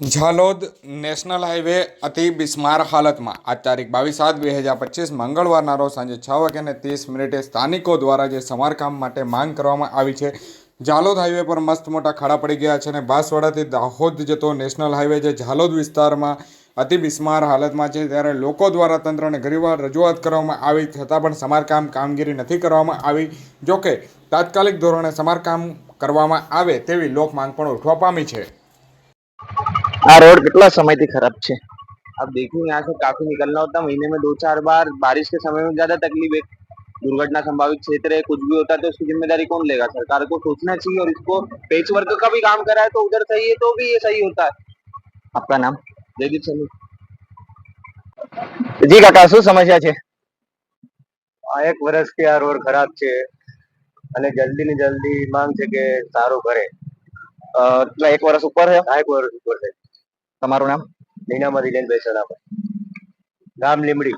Jhalod national highway અતિ બિસ્માર હાલતમાં. આજ તારીખ બાવીસ સાત બે હજાર પચીસ મંગળવારના રોજ સાંજે છ વાગ્યાને ત્રીસ મિનિટે સ્થાનિકો દ્વારા જે સમારકામ માટે માંગ કરવામાં આવી છે, ઝાલોદ હાઈવે પર મસ્ત મોટા ખાડા પડી ગયા છે અને બાંસવાડાથી દાહોદ જતો નેશનલ હાઈવે જે ઝાલોદ વિસ્તારમાં અતિ બિસ્માર હાલતમાં છે, ત્યારે લોકો દ્વારા તંત્રને ઘણીવાર રજૂઆત કરવામાં આવી, છતાં પણ સમારકામ કામગીરી નથી કરવામાં આવી. જોકે તાત્કાલિક ધોરણે સમારકામ કરવામાં આવે તેવી લોક માંગ પણ ઉઠવા પામી છે. આ रोड कितना समय थी खराब છે अब देखो यहाँ से काफी निकलना होता है महीने में दो चार बार बारिश के समय में ज्यादा तकलीफ है दुर्घटना संभावित क्षेत्र है कुछ भी होता है तो उसकी जिम्मेदारी कौन लेगा सरकार को सोचना चाहिए और इसको पेच वर्क का भी काम करा है तो उधर सही है तो भी ये सही होता है આપકા નામ जयदीप सनी જી કાકા શું સમસ્યા છે આ એક વર્ષથી આ રોડ ખરાબ છે અને જલ્દી ને જલ્દી માંગ છે કે સારું કરે અ, કેટલા એક વર્ષ ઉપર છે આ એક વર્ષ ઉપર છે તમારું નામ? નીનામાં દિલેન બેસણા ગામ લીમડી.